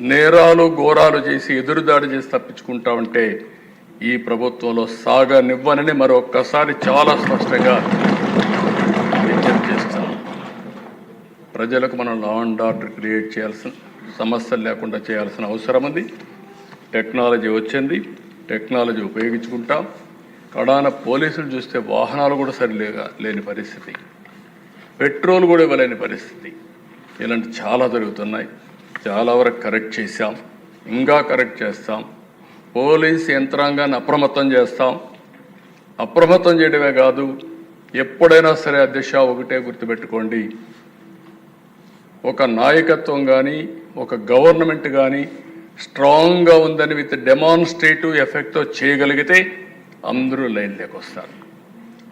నేరాలు ఘోరాలు చేసి ఎదురుదాడి చేసి తప్పించుకుంటా ఉంటే ఈ ప్రభుత్వంలో సాగనివ్వనని మరొక్కసారి చాలా స్పష్టంగా విజ్ఞప్తి చేస్తాం ప్రజలకు మనం లా అండ్ ఆర్డర్ క్రియేట్ చేయాల్సిన సమస్యలు లేకుండా చేయాల్సిన అవసరం ఉంది. టెక్నాలజీ వచ్చింది. టెక్నాలజీ ఉపయోగించుకుంటాం. కడాన పోలీసులు చూస్తే వాహనాలు కూడా సరిలేగా లేని పరిస్థితి. పెట్రోల్ కూడా ఇవ్వలేని పరిస్థితి. ఇలాంటి చాలా జరుగుతున్నాయి. చాలా వరకు కరెక్ట్ చేశాం. ఇంకా కరెక్ట్ చేస్తాం. పోలీస్ యంత్రాంగాన్ని అప్రమత్తం చేస్తాం. అప్రమత్తం చేయడమే కాదు ఎప్పుడైనా సరే అధ్యక్ష ఒకటే గుర్తుపెట్టుకోండి. ఒక నాయకత్వం కానీ ఒక గవర్నమెంట్ కానీ స్ట్రాంగ్గా ఉందని విత్ డెమాన్స్ట్రేటివ్ ఎఫెక్ట్తో చేయగలిగితే అందరూ లైన్లోకి వస్తారు.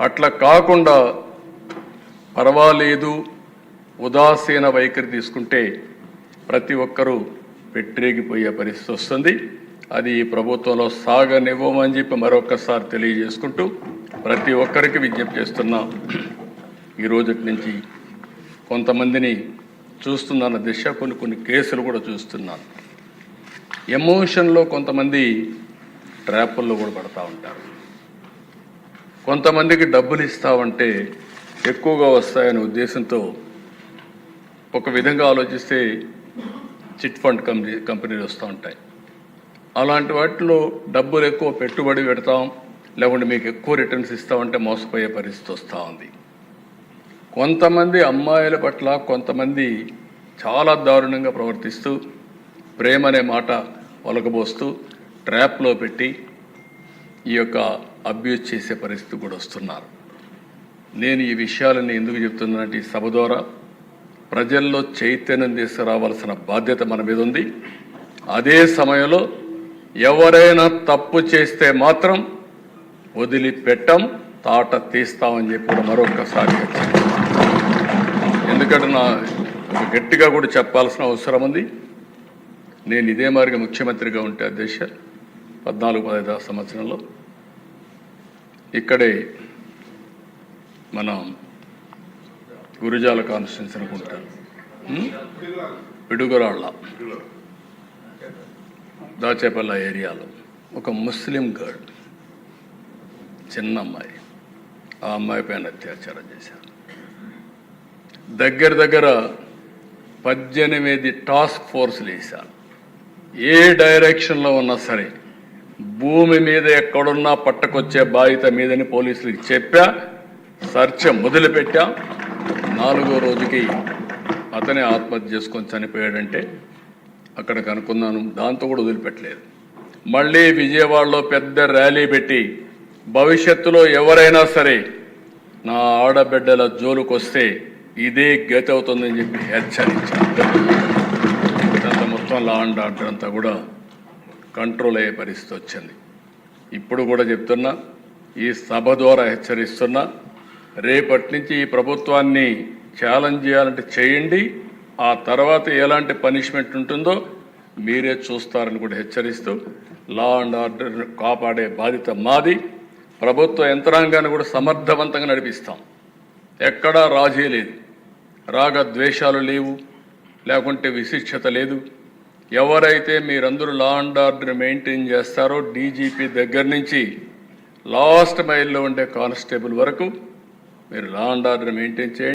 అట్లా కాకుండా పర్వాలేదు ఉదాసీన వైఖరి తీసుకుంటే ప్రతి ఒక్కరూ పెట్టిరేగిపోయే పరిస్థితి వస్తుంది. అది ఈ ప్రభుత్వంలో సాగనివ్వమని చెప్పి మరొక్కసారి తెలియజేసుకుంటూ ప్రతి ఒక్కరికి విజ్ఞప్తి చేస్తున్నాం ఈ రోజుటి నుంచి కొంతమందిని చూస్తున్నాను దిశ కొన్ని కొన్ని కేసులు కూడా చూస్తున్నాను ఎమోషన్లో కొంతమంది ట్రాపుల్లో కూడా పడతా ఉంటారు. కొంతమందికి డబ్బులు ఇస్తామంటే ఎక్కువగా వస్తాయనే ఉద్దేశంతో ఒక విధంగా ఆలోచిస్తే చిట్ ఫండ్ కంపెనీ కంపెనీలు వస్తూ ఉంటాయి. అలాంటి వాటిలో డబ్బులు ఎక్కువ పెట్టుబడి పెడతాం లేకుంటే మీకు ఎక్కువ రిటర్న్స్ ఇస్తామంటే మోసపోయే పరిస్థితి వస్తూ ఉంది. కొంతమంది అమ్మాయిల పట్ల కొంతమంది చాలా దారుణంగా ప్రవర్తిస్తూ ప్రేమ అనే మాట ఒలకబోస్తూ ట్రాప్లో పెట్టి ఈ యొక్క అబ్యూజ్ చేసే పరిస్థితి కూడా వస్తున్నారు. నేను ఈ విషయాలని ఎందుకు చెప్తున్నానంటే ఈ సభ ద్వారా ప్రజల్లో చైతన్యం తీసుకురావాల్సిన బాధ్యత మన మీద ఉంది. అదే సమయంలో ఎవరైనా తప్పు చేస్తే మాత్రం వదిలిపెట్టం తాట తీస్తామని చెప్పి కూడా మరొకసారి ఎందుకంటే నా గట్టిగా కూడా చెప్పాల్సిన అవసరం ఉంది. నేను ఇదే మారిగా ముఖ్యమంత్రిగా ఉంటే అధ్యక్ష పద్నాలుగు పదహైదు సంవత్సరంలో. ఇక్కడే మనం గురుజాల కాన్స్టిట్యూన్సీ అనుకుంటాను పిడుగురాళ్ళ. దాచేపల్ల ఏరియాలో ఒక ముస్లిం గర్ల్ చిన్న అమ్మాయి. ఆ అమ్మాయి పైన అత్యాచారం చేశారు. దగ్గర దగ్గర పద్దెనిమిది టాస్క్ ఫోర్స్లు వేశారు. ఏ డైరెక్షన్లో ఉన్నా సరే భూమి మీద ఎక్కడున్నా పట్టకొచ్చే బాధ్యత మీదని పోలీసులకు చెప్పా సర్చ మొదలుపెట్టా నాలుగో రోజుకి అతనే ఆత్మహత్య చేసుకొని చనిపోయాడంటే అక్కడ కనుక్కున్నాను దాంతో కూడా వదిలిపెట్టలేదు. మళ్ళీ విజయవాడలో పెద్ద ర్యాలీ పెట్టి భవిష్యత్తులో ఎవరైనా సరే నా ఆడబిడ్డల జోలుకొస్తే ఇదే గతి అవుతుందని చెప్పి హెచ్చరించాను. మొత్తం లా అండ్ ఆర్డర్ అంతా కూడా కంట్రోల్ అయ్యే పరిస్థితి వచ్చింది. ఇప్పుడు కూడా చెప్తున్నా ఈ సభ ద్వారా హెచ్చరిస్తున్నా రేపటి నుంచి ఈ ప్రభుత్వాన్ని ఛాలెంజ్ చేయాలంటే చేయండి ఆ తర్వాత ఎలాంటి పనిష్మెంట్ ఉంటుందో మీరే చూస్తారని కూడా హెచ్చరిస్తూ లా అండ్ ఆర్డర్ కాపాడే బాధ్యత మాది. ప్రభుత్వ యంత్రాంగాన్ని కూడా సమర్థవంతంగా నడిపిస్తాం. ఎక్కడా రాజీ లేదు. రాగ ద్వేషాలు లేవు. లేకుంటే విశిష్టత లేదు. ఎవరైతే మీరందరూ లా అండ్ ఆర్డర్ మెయింటైన్ చేస్తారో డీజీపీ దగ్గర నుంచి లాస్ట్ మైల్లో ఉండే కానిస్టేబుల్ వరకు మీరు లా అండ్ ఆర్డర్ మెయింటైన్ చేయండి.